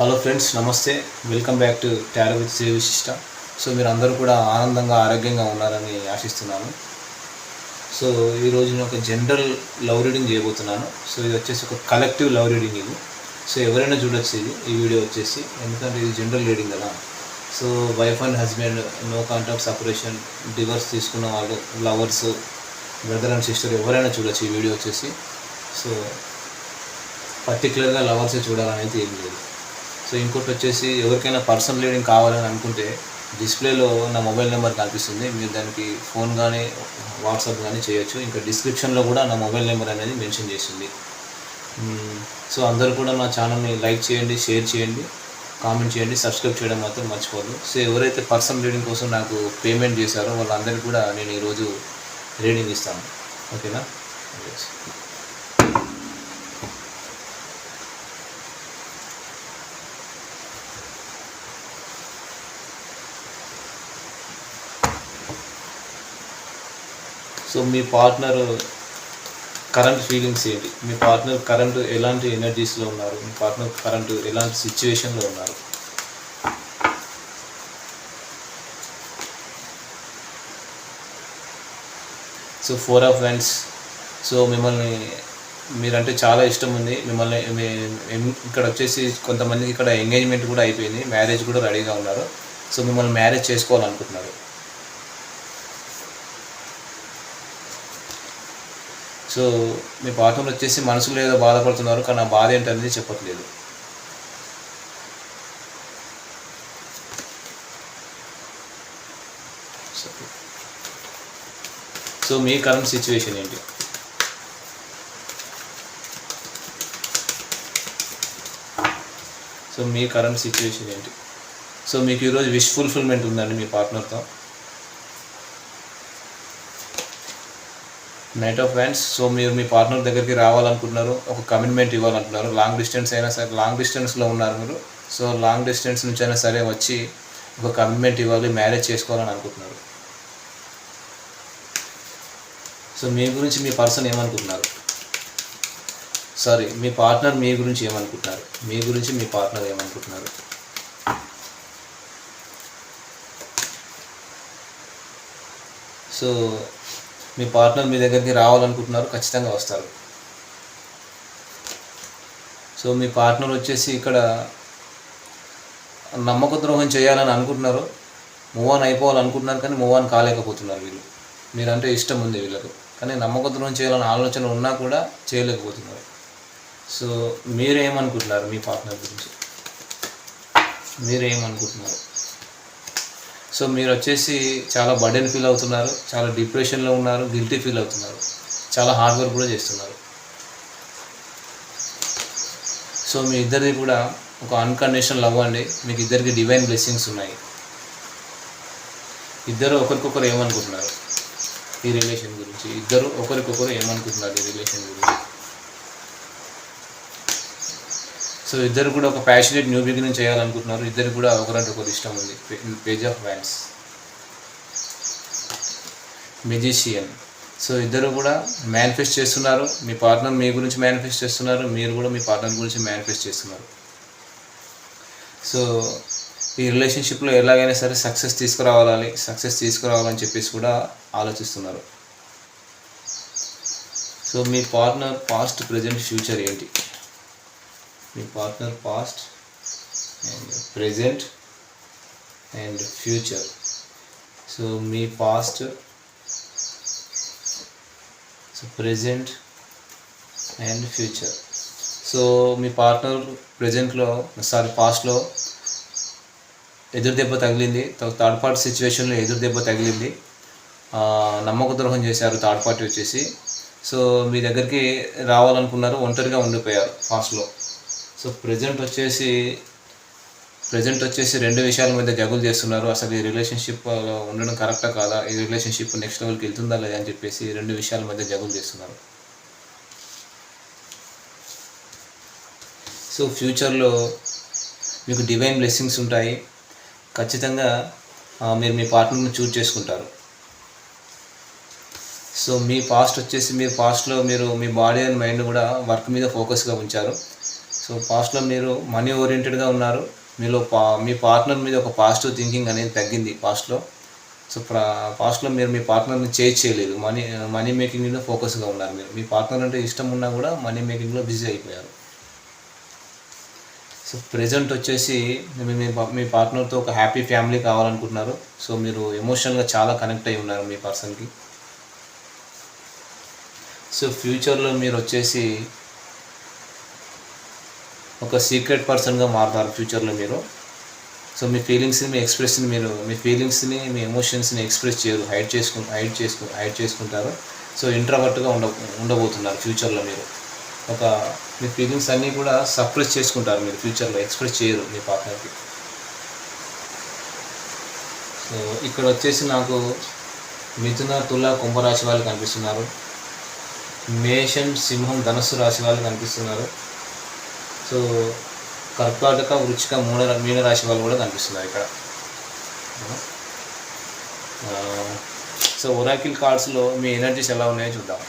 Hello friends నమస్తే. Welcome back to tarot with Shri Vishishta so మీరు అందరూ కూడా ఆనందంగా ఆరోగ్యంగా ఉన్నారని ఆశిస్తున్నాను. సో ఈరోజు నేను ఒక జనరల్ లవ్ రీడింగ్ చేయబోతున్నాను. సో ఇది వచ్చేసి ఒక కలెక్టివ్ లవ్ రీడింగ్ ఇది. సో ఎవరైనా చూడొచ్చు ఇది. ఈ వీడియో వచ్చేసి ఎందుకంటే ఇది జనరల్ రీడింగ్ కదా. So wife and husband no contact separation divorce తీసుకున్న వాళ్ళు లవర్స్ బ్రదర్ అండ్ సిస్టర్ ఎవరైనా చూడొచ్చు ఈ వీడియో వచ్చేసి. సో పర్టికులర్గా లవర్సే చూడాలనేది ఏం లేదు. సో ఇంకోటి వచ్చేసి ఎవరికైనా పర్సనల్ రీడింగ్ కావాలని అనుకుంటే డిస్ప్లేలో నా మొబైల్ నెంబర్ కనిపిస్తుంది. మీరు దానికి ఫోన్ కానీ వాట్సాప్ కానీ చేయొచ్చు. ఇంకా డిస్క్రిప్షన్లో కూడా నా మొబైల్ నెంబర్ అనేది మెన్షన్ చేసింది. సో అందరూ కూడా నా ఛానల్ని లైక్ చేయండి షేర్ చేయండి కామెంట్ చేయండి సబ్స్క్రైబ్ చేయడం మాత్రం మర్చిపోదు సో ఎవరైతే పర్సనల్ రీడింగ్ కోసం నాకు పేమెంట్ చేశారో వాళ్ళందరికీ కూడా నేను ఈరోజు రీడింగ్ ఇస్తాను. ఓకేనా? సో మీ పార్ట్నర్ కరెంట్ ఫీలింగ్స్ ఏంటి? మీ పార్ట్నర్ కరెంట్ ఎలాంటి ఎనర్జీస్లో ఉన్నారు? మీ పార్ట్నర్ కరెంట్ ఎలాంటి సిచ్యువేషన్లో ఉన్నారు? So four of wands so మిమ్మల్ని మీరంటే చాలా ఇష్టం ఉంది. మిమ్మల్ని మీ- ఇక్కడ వచ్చేసి కొంతమంది ఇక్కడ ఎంగేజ్మెంట్ కూడా అయిపోయింది. మ్యారేజ్ కూడా రెడీగా ఉన్నారు. సో మిమ్మల్ని మ్యారేజ్ చేసుకోవాలనుకుంటున్నారు. సో మీ పాఠంలో వచ్చేసి మనసులో ఏదో బాధపడుతున్నారు కానీ ఆ బాధ ఏంటనేది చెప్పట్లేదు. సో మీ కరెంట్ సిచ్యువేషన్ ఏంటి? సో మీ కరెంట్ సిచ్యువేషన్ ఏంటి? సో మీకు ఈరోజు విష్ ఫుల్ఫిల్మెంట్ ఉందండి మీ పార్ట్నర్తో నైట్ ఆఫ్ వ్యాండ్స్ సో మీరు మీ పార్ట్నర్ దగ్గరికి రావాలనుకుంటున్నారు ఒక కమిట్మెంట్ ఇవ్వాలనుకుంటున్నారు. లాంగ్ డిస్టెన్స్ అయినా సరే లాంగ్ డిస్టెన్స్లో ఉన్నారు మీరు. సో లాంగ్ డిస్టెన్స్ నుంచి అయినా సరే వచ్చి ఒక కమిట్మెంట్ ఇవ్వాలి మ్యారేజ్ చేసుకోవాలని అనుకుంటున్నారు. సో మీ గురించి మీ పర్సన్ ఏమనుకుంటున్నారు? సారీ మీ పార్ట్నర్ మీ గురించి ఏమనుకుంటున్నారు? మీ గురించి మీ పార్ట్నర్ ఏమనుకుంటున్నారు? సో మీ పార్ట్నర్ మీ దగ్గరికి రావాలనుకుంటున్నారు ఖచ్చితంగా వస్తారు. సో మీ పార్ట్నర్ వచ్చేసి ఇక్కడ నమ్మక ద్రోహం చేయాలని అనుకుంటున్నారు. మూవ్ ఆన్ అయిపోవాలనుకుంటున్నారు కానీ మూవ్ ఆన్ కాలేకపోతున్నారు వీళ్ళు. మీరంటే ఇష్టం ఉంది వీళ్ళకు. కానీ నమ్మక ద్రోహం చేయాలని ఆలోచన ఉన్నా కూడా చేయలేకపోతున్నారు. సో మీరేమనుకుంటున్నారు మీ పార్ట్నర్ గురించి? మీరేమనుకుంటున్నారు? సో మీరు వచ్చేసి చాలా బర్డెన్ ఫీల్ అవుతున్నారు చాలా డిప్రెషన్లో ఉన్నారు గిల్టీ ఫీల్ అవుతున్నారు చాలా హార్డ్ వర్క్ కూడా చేస్తున్నారు. సో మీ ఇద్దరిది కూడా ఒక అన్కండిషనల్ లవ్ అండి. మీకు ఇద్దరికి డివైన్ బ్లెస్సింగ్స్ ఉన్నాయి. ఇద్దరు ఒకరికొకరు ఏమనుకుంటున్నారు? ఈ రిలేషన్ గురించి. ఇద్దరు ఒకరికొకరు ఏమనుకుంటున్నారు ఈ రిలేషన్ గురించి? సో ఇద్దరు కూడా ఒక ప్యాషనేట్ న్యూ బిగినింగ్ చేయాలనుకుంటున్నారు. ఇద్దరు కూడా ఒకరంటే ఒకరు ఇష్టం ఉంది. Page of wands magician so ఇద్దరు కూడా మేనిఫెస్ట్ చేస్తున్నారు. మీ పార్ట్నర్ మీ గురించి మేనిఫెస్ట్ చేస్తున్నారు. మీరు కూడా మీ పార్ట్నర్ గురించి మేనిఫెస్ట్ చేస్తున్నారు. సో ఈ రిలేషన్షిప్లో ఎలాగైనా సరే సక్సెస్ తీసుకురావాలి. సక్సెస్ తీసుకురావాలని చెప్పేసి కూడా ఆలోచిస్తున్నారు. సో మీ పార్ట్నర్ పాస్ట్ ప్రజెంట్ ఫ్యూచర్ ఏంటి? మీ partner past and present and future so me past so present and future so me partner ప్రజెంట్లో సారీ పాస్ట్లో ఎదురు దెబ్బ తగిలింది. థర్డ్ పార్టీ సిచ్యువేషన్లో ఎదురు దెబ్బ తగిలింది. నమ్మక ద్రోహం చేశారు థర్డ్ పార్టీ వచ్చేసి. సో మీ దగ్గరికి రావాలనుకున్నారు ఒంటరిగా ఉండిపోయారు పాస్ట్లో సో ప్రజెంట్ వచ్చేసి ప్రజెంట్ వచ్చేసి రెండు విషయాల మధ్య జగులు చేస్తున్నారు. అసలు ఈ రిలేషన్షిప్ ఉండడం కరెక్టా కాదా? ఈ రిలేషన్షిప్ నెక్స్ట్ లెవెల్కి వెళ్తుందా లేదా అని చెప్పేసి రెండు విషయాల మధ్య జగులు చేస్తున్నారు. సో ఫ్యూచర్లో మీకు డివైన్ బ్లెస్సింగ్స్ ఉంటాయి. ఖచ్చితంగా మీరు మీ పార్ట్నర్ని చూజ్ చేసుకుంటారు. సో మీ పాస్ట్ వచ్చేసి మీరు పాస్ట్లో మీరు మీ బాడీ అండ్ మైండ్ కూడా వర్క్ మీద ఫోకస్గా ఉంచారు. సో పాస్ట్లో మీరు మనీ ఓరియంటెడ్గా ఉన్నారు. మీలో పా మీ పార్ట్నర్ మీద ఒక పాజిటివ్ థింకింగ్ అనేది తగ్గింది పాస్ట్లో. సో పాస్ట్లో మీరు మీ పార్ట్నర్ని చేంజ్ చేయలేదు. మనీ మనీ మేకింగ్లో ఫోకస్గా ఉన్నారు మీరు. మీ పార్ట్నర్ అంటే ఇష్టం ఉన్నా కూడా మనీ మేకింగ్లో బిజీ అయిపోయారు. సో ప్రజెంట్ వచ్చేసి మీ మీ పార్ట్నర్తో ఒక హ్యాపీ ఫ్యామిలీ కావాలనుకుంటున్నారు. సో మీరు ఎమోషనల్గా చాలా కనెక్ట్ అయి ఉన్నారు మీ పర్సన్కి. సో ఫ్యూచర్లో మీరు వచ్చేసి ఒక సీక్రెట్ పర్సన్గా మారుతారు ఫ్యూచర్లో మీరు. సో మీ ఫీలింగ్స్ని మీ ఎక్స్ప్రెస్ని మీరు మీ ఫీలింగ్స్ని మీ ఎమోషన్స్ని ఎక్స్ప్రెస్ చేయరు. హైడ్ చేసుకు హైడ్ చేసుకు హైడ్ చేసుకుంటారు. సో ఇంట్రావర్ట్గా ఉండ ఉండబోతున్నారు ఫ్యూచర్లో మీరు. ఒక మీ ఫీలింగ్స్ అన్నీ కూడా సప్రెస్ చేసుకుంటారు మీరు ఫ్యూచర్లో. ఎక్స్ప్రెస్ చేయరు మీ పార్ట్నర్కి. సో ఇక్కడ వచ్చేసి నాకు మిథున తుల కుంభరాశి వాళ్ళు కనిపిస్తున్నారు. మేషం సింహం ధనుస్సు రాశి వాళ్ళు కనిపిస్తున్నారు. సో కర్కాటక వృచ్చిక మూల మీన రాశి వాళ్ళు కూడా కనిపిస్తున్నారు ఇక్కడ. సో ఒరాకిల్ కార్డ్స్లో మీ ఎనర్జీస్ ఎలా ఉన్నాయో చూద్దాం.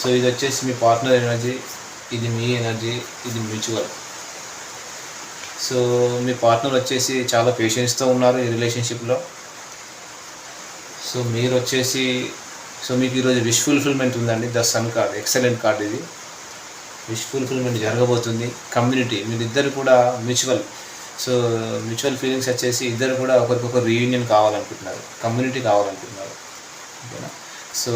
సో ఇది వచ్చేసి మీ పార్ట్నర్ ఎనర్జీ ఇది మీ ఎనర్జీ ఇది మ్యూచువల్. సో మీ పార్ట్నర్ వచ్చేసి చాలా పేషెన్స్తో ఉన్నారు ఈ రిలేషన్షిప్లో. సో మీరు వచ్చేసి సో మీకు ఈరోజు విష్ ఫుల్ఫిల్మెంట్ ఉందండి. The sun card excellent card ఇది. విష్ ఫుల్ఫిల్మెంట్ జరగబోతుంది. కమ్యూనిటీ మీరిద్దరు కూడా మ్యూచువల్ సో మ్యూచువల్ ఫీలింగ్స్ వచ్చేసి ఇద్దరు కూడా ఒకరికొకరు రీయూనియన్ కావాలనుకుంటున్నారు. కమ్యూనిటీ కావాలనుకుంటున్నారు. ఓకేనా? So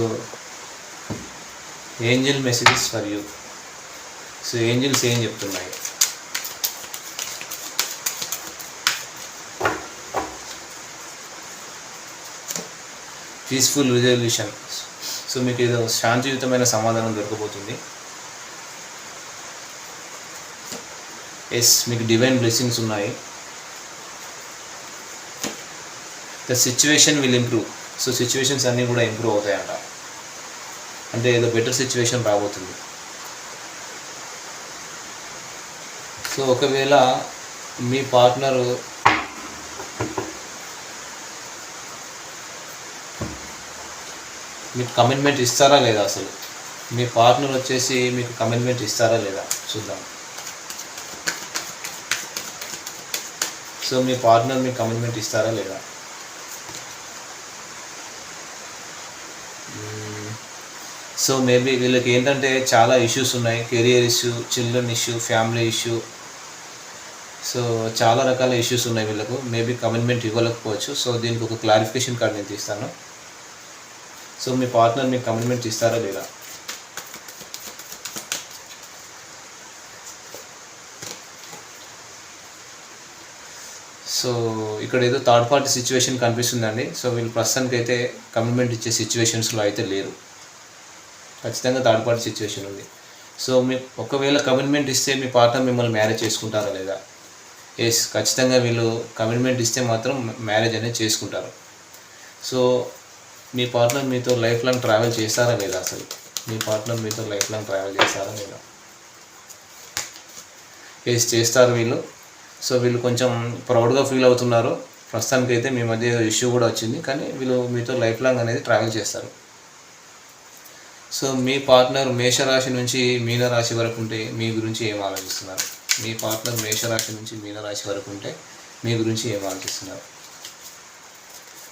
angel messages for you so angels ఏం చెప్తున్నాయి? పీస్ఫుల్ రిజల్యూషన్ సో మీకు ఏదో శాంతియుతమైన సమాధానం దొరకబోతుంది. ఎస్ మీకు డివైన్ బ్లెస్సింగ్స్ ఉన్నాయి. The situation will improve so situations అన్నీ కూడా ఇంప్రూవ్ అవుతాయంట. అంటే ఏదో బెటర్ సిచ్యువేషన్ రాబోతుంది. సో ఒకవేళ మీ పార్ట్నరు మీకు కమిట్మెంట్ ఇస్తారా లేదా అసలు? మీ పార్ట్నర్ వచ్చేసి మీకు కమిట్మెంట్ ఇస్తారా లేదా? చూద్దాం. సో మీ పార్ట్నర్ మీకు కమిట్మెంట్ ఇస్తారా లేదా? సో మేబీ వీళ్ళకి ఏంటంటే చాలా ఇష్యూస్ ఉన్నాయి. Career issue children issue family issue so చాలా రకాల ఇష్యూస్ ఉన్నాయి వీళ్ళకు. Maybe commitment ఇవ్వలేకపోవచ్చు. సో దీనికి ఒక క్లారిఫికేషన్ కార్డ్ నేను తీస్తాను. సో మీ పార్ట్నర్ మీకు కమిట్మెంట్ ఇస్తారా లేదా? సో ఇక్కడ ఏదో థర్డ్ పార్టీ సిచ్యువేషన్ కనిపిస్తుందండి. సో వీళ్ళు ప్రస్తుతానికి అయితే కమిట్మెంట్ ఇచ్చే సిచ్యువేషన్స్లో అయితే లేరు. ఖచ్చితంగా థర్డ్ పార్టీ సిచ్యువేషన్ ఉంది. సో మీ ఒకవేళ కమిట్మెంట్ ఇస్తే మీ పార్ట్నర్ మిమ్మల్ని మ్యారేజ్ చేసుకుంటారా లేదా? ఎస్ ఖచ్చితంగా వీళ్ళు కమిట్మెంట్ ఇస్తే మాత్రం మ్యారేజ్ అనేది చేసుకుంటారు. సో మీ పార్ట్నర్ మీతో లైఫ్ లాంగ్ ట్రావెల్ చేస్తారా లేదా అసలు? మీ పార్ట్నర్ మీతో లైఫ్ లాంగ్ ట్రావెల్ చేస్తారా లేదా? ఎస్ చేస్తారు వీళ్ళు. సో వీళ్ళు కొంచెం ప్రౌడ్గా ఫీల్ అవుతున్నారు. ప్రస్తుతానికి అయితే మీ మధ్య ఇష్యూ కూడా వచ్చింది. కానీ వీళ్ళు మీతో లైఫ్ లాంగ్ అనేది ట్రావెల్ చేస్తారు. సో మీ పార్ట్నర్ మేషరాశి నుంచి మీనరాశి వరకు ఉంటే మీ గురించి ఏం ఆలోచిస్తున్నారు? మీ పార్ట్నర్ మేషరాశి నుంచి మీనరాశి వరకు ఉంటే మీ గురించి ఏం ఆలోచిస్తున్నారు?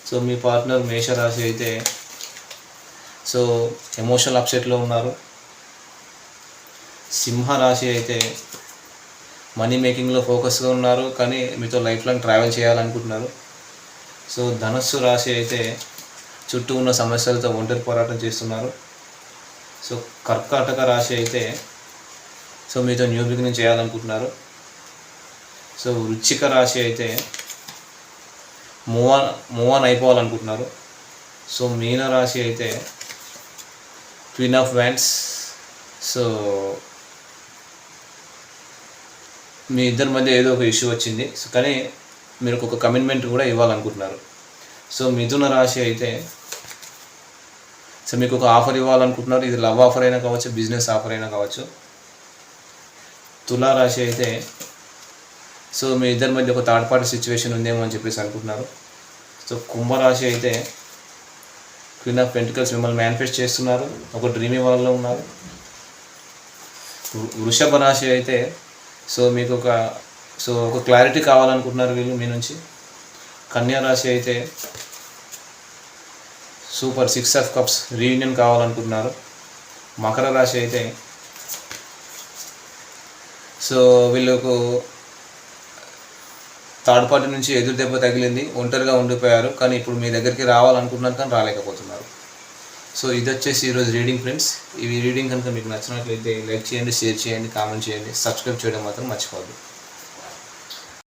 సో మీ పార్ట్నర్ మేషరాశి అయితే సో ఎమోషనల్ అప్సెట్లో ఉన్నారు. సింహరాశి అయితే మనీ మేకింగ్లో ఫోకస్గా ఉన్నారు కానీ మీతో లైఫ్ లాంగ్ ట్రావెల్ చేయాలనుకుంటున్నారు. సో ధనస్సు రాశి అయితే చుట్టూ ఉన్న సమస్యలతో ఒంటరి పోరాటం చేస్తున్నారు. సో కర్కాటక రాశి అయితే సో మీతో న్యూ బిగినింగ్ చేయాలనుకుంటున్నారు. సో వృచ్చిక రాశి అయితే మూవ్ ఆన్ మూవ్ ఆన్ అయిపోవాలనుకుంటున్నారు. సో మీన రాశి అయితే క్వీన్ ఆఫ్ వ్యాండ్స్ సో మీ ఇద్దరి మధ్య ఏదో ఒక ఇష్యూ వచ్చింది. సో కానీ మీరు ఒక కమిట్మెంట్ కూడా ఇవ్వాలనుకుంటున్నారు. సో మిథున రాశి అయితే సో మీకు ఒక ఆఫర్ ఇవ్వాలనుకుంటున్నారు. ఇది లవ్ ఆఫర్ అయినా కావచ్చు బిజినెస్ ఆఫర్ అయినా కావచ్చు. తులా రాశి అయితే సో మీ ఇద్దరి మధ్య ఒక థర్డ్ పార్టీ సిచ్యువేషన్ ఉందేమో అని చెప్పేసి అనుకుంటున్నారు. సో కుంభరాశి అయితే క్వీన్ ఆఫ్ పెంటికల్స్ మిమ్మల్ని మేనిఫెస్ట్ చేస్తున్నారు. ఒక డ్రీమీ వాళ్ళలో ఉన్నారు. వృషభ రాశి అయితే సో మీకు ఒక సో ఒక క్లారిటీ కావాలనుకుంటున్నారు వీళ్ళు మీ నుంచి. కన్యా రాశి అయితే super six of cups reunion కావాలనుకుంటున్నారు. మకర రాశి అయితే సో వీళ్ళకు థర్డ్ పార్టీ నుంచి ఎదురు దెబ్బ తగిలింది ఒంటరిగా ఉండిపోయారు కానీ ఇప్పుడు మీ దగ్గరికి రావాలనుకుంటున్నారు కానీ రాలేకపోతున్నారు. సో ఇది వచ్చేసి ఈరోజు రీడింగ్ ఫ్రెండ్స్. ఇవి రీడింగ్ కనుక మీకు నచ్చినట్లయితే లైక్ చేయండి షేర్ చేయండి కామెంట్ చేయండి సబ్స్క్రైబ్ చేయడం మాత్రం మర్చిపోద్దు